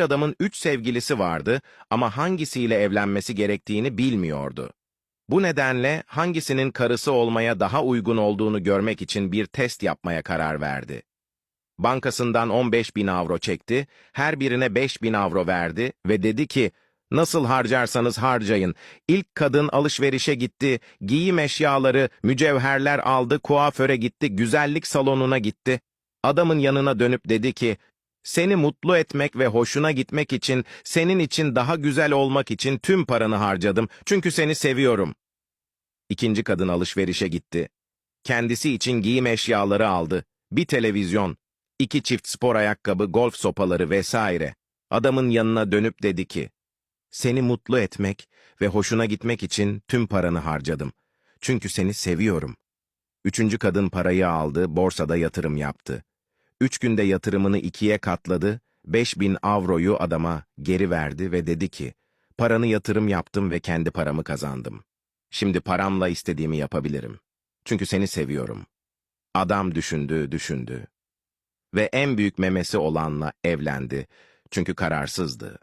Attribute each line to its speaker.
Speaker 1: adamın üç sevgilisi vardı ama hangisiyle evlenmesi gerektiğini bilmiyordu. Bu nedenle hangisinin karısı olmaya daha uygun olduğunu görmek için bir test yapmaya karar verdi. Bankasından 15 bin avro çekti, her birine 5 bin avro verdi ve dedi ki, nasıl harcarsanız harcayın. İlk kadın alışverişe gitti, giyim eşyaları, mücevherler aldı, kuaföre gitti, güzellik salonuna gitti. Adamın yanına dönüp dedi ki, seni mutlu etmek ve hoşuna gitmek için, senin için daha güzel olmak için tüm paranı harcadım. Çünkü seni seviyorum. İkinci kadın alışverişe gitti. Kendisi için giyim eşyaları aldı. Bir televizyon, iki çift spor ayakkabı, golf sopaları vesaire. Adamın yanına dönüp dedi ki, seni mutlu etmek ve hoşuna gitmek için tüm paranı harcadım. Çünkü seni seviyorum. Üçüncü kadın parayı aldı, borsada yatırım yaptı. Üç günde yatırımını ikiye katladı, 5000 avroyu adama geri verdi ve dedi ki, paranı yatırım yaptım ve kendi paramı kazandım. Şimdi paramla istediğimi yapabilirim. Çünkü seni seviyorum. Adam düşündü, düşündü. Ve en büyük memesi olanla evlendi. Çünkü kararsızdı.